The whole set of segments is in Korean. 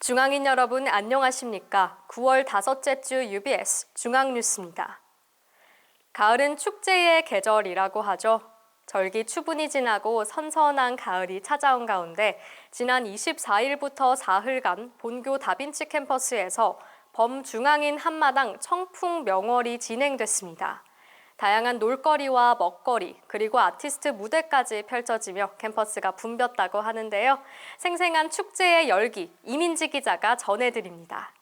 중앙인 여러분 안녕하십니까? 9월 다섯째 주 UBS 중앙뉴스입니다. 가을은 축제의 계절이라고 하죠. 절기 추분이 지나고 선선한 가을이 찾아온 가운데 지난 24일부터 사흘간 본교 다빈치 캠퍼스에서 범중앙인 한마당 청풍 명월이 진행됐습니다. 다양한 놀거리와 먹거리 그리고 아티스트 무대까지 펼쳐지며 캠퍼스가 붐볐다고 하는데요. 생생한 축제의 열기 이민지 기자가 전해드립니다.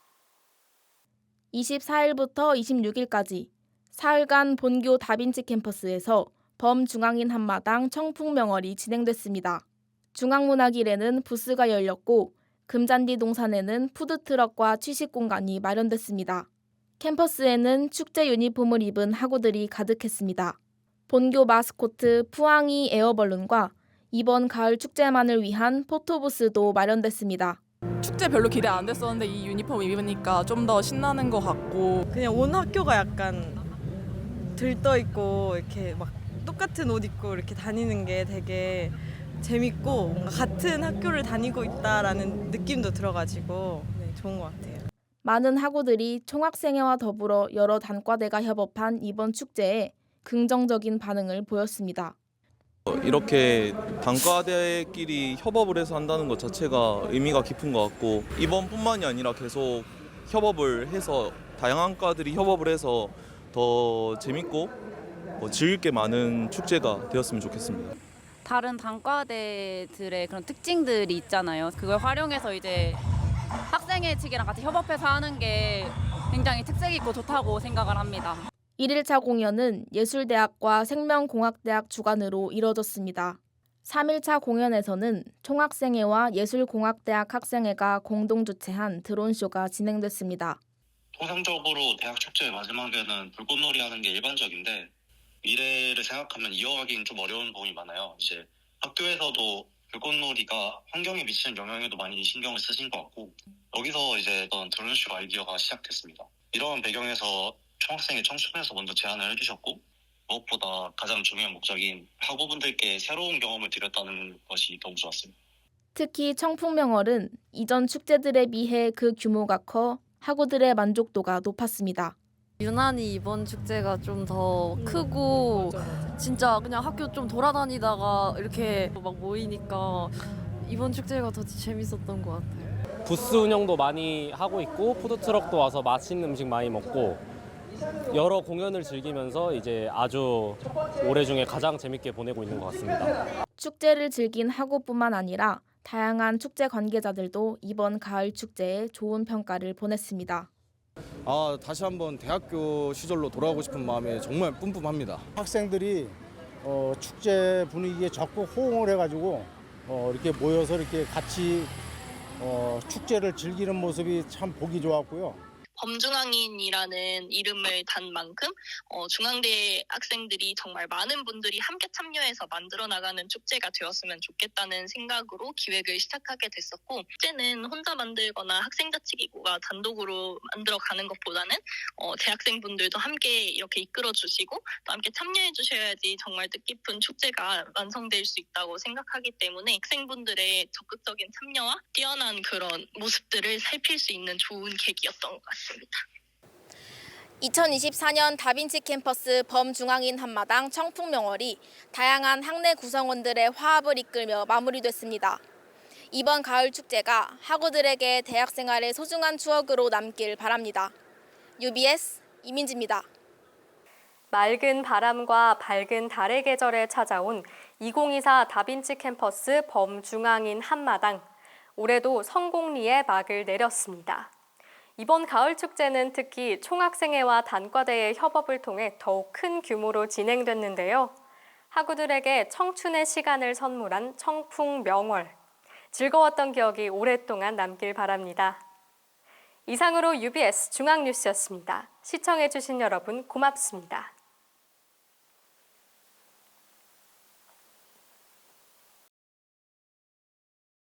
24일부터 26일까지 사흘간 본교 다빈치 캠퍼스에서 범중앙인 한마당 청풍명월이 진행됐습니다. 중앙문화길에는 부스가 열렸고 금잔디 동산에는 푸드트럭과 취식 공간이 마련됐습니다. 캠퍼스에는 축제 유니폼을 입은 학우들이 가득했습니다. 본교 마스코트 푸앙이 에어벌룬과 이번 가을 축제만을 위한 포토부스도 마련됐습니다. 축제 별로 기대 안 됐었는데 이 유니폼 입으니까 좀 더 신나는 것 같고 그냥 온 학교가 약간 들떠 있고 이렇게 막 똑같은 옷 입고 이렇게 다니는 게 되게 재밌고 뭔가 같은 학교를 다니고 있다라는 느낌도 들어가지고 네, 좋은 것 같아요. 많은 학우들이 총학생회와 더불어 여러 단과대가 협업한 이번 축제에 긍정적인 반응을 보였습니다. 이렇게 단과대끼리 협업을 해서 한다는 것 자체가 의미가 깊은 것 같고 이번뿐만이 아니라 계속 협업을 해서 다양한 과들이 협업을 해서 더 재밌고 뭐 즐길 게 많은 축제가 되었으면 좋겠습니다. 다른 단과대들의 그런 특징들이 있잖아요. 그걸 활용해서 이제 학생회 측이랑 같이 협업해서 하는 게 굉장히 특색 있고 좋다고 생각을 합니다. 1일차 공연은 예술대학과 생명공학대학 주관으로 이뤄졌습니다. 3일차 공연에서는 총학생회와 예술공학대학 학생회가 공동 주최한 드론쇼가 진행됐습니다. 통상적으로 대학 축제 마지막에는 불꽃놀이 하는 게 일반적인데 미래를 생각하면 이어가기는 좀 어려운 부분이 많아요. 이제 학교에서도 불꽃놀이가 환경에 미치는 영향에도 많이 신경을 쓰신 것 같고 여기서 이제 어떤 드론쇼 아이디어가 시작됐습니다. 이런 배경에서 총학생회 청춘에서 먼저 제안을 해주셨고 무엇보다 가장 중요한 목적인 학우분들께 새로운 경험을 드렸다는 것이 너무 좋았습니다. 특히 청풍명월은 이전 축제들에 비해 그 규모가 커 학우들의 만족도가 높았습니다. 유난히 이번 축제가 좀 더 크고 진짜 그냥 학교 좀 돌아다니다가 이렇게 막 모이니까 이번 축제가 더 재밌었던 것 같아요. 부스 운영도 많이 하고 있고 푸드트럭도 와서 맛있는 음식 많이 먹고 여러 공연을 즐기면서 이제 아주 올해 중에 가장 재밌게 보내고 있는 것 같습니다. 축제를 즐긴 학우뿐만 아니라 다양한 축제 관계자들도 이번 가을 축제에 좋은 평가를 보냈습니다. 아 다시 한번 대학교 시절로 돌아가고 싶은 마음이 정말 뿜뿜합니다. 학생들이 어, 축제 분위기에 적극 호응을 해가지고 어, 이렇게 모여서 이렇게 같이 어, 축제를 즐기는 모습이 참 보기 좋았고요. 범중앙인이라는 이름을 단 만큼 어, 중앙대 학생들이 정말 많은 분들이 함께 참여해서 만들어 나가는 축제가 되었으면 좋겠다는 생각으로 기획을 시작하게 됐었고 축제는 혼자 만들거나 학생자치기구가 단독으로 만들어 가는 것보다는 어, 대학생분들도 함께 이렇게 이끌어 주시고 또 함께 참여해 주셔야지 정말 뜻깊은 축제가 완성될 수 있다고 생각하기 때문에 학생분들의 적극적인 참여와 뛰어난 그런 모습들을 살필 수 있는 좋은 계기였던 것 같 습니다. 2024년 다빈치 캠퍼스 범중앙인 한마당 청풍명월이 다양한 학내 구성원들의 화합을 이끌며 마무리됐습니다. 이번 가을 축제가 학우들에게 대학 생활의 소중한 추억으로 남길 바랍니다. UBS 이민지입니다. 맑은 바람과 밝은 달의 계절에 찾아온 2024 다빈치 캠퍼스 범중앙인 한마당. 올해도 성공리에 막을 내렸습니다. 이번 가을 축제는 특히 총학생회와 단과대의 협업을 통해 더욱 큰 규모로 진행됐는데요. 학우들에게 청춘의 시간을 선물한 청풍 명월. 즐거웠던 기억이 오랫동안 남길 바랍니다. 이상으로 UBS 중앙뉴스였습니다. 시청해주신 여러분 고맙습니다.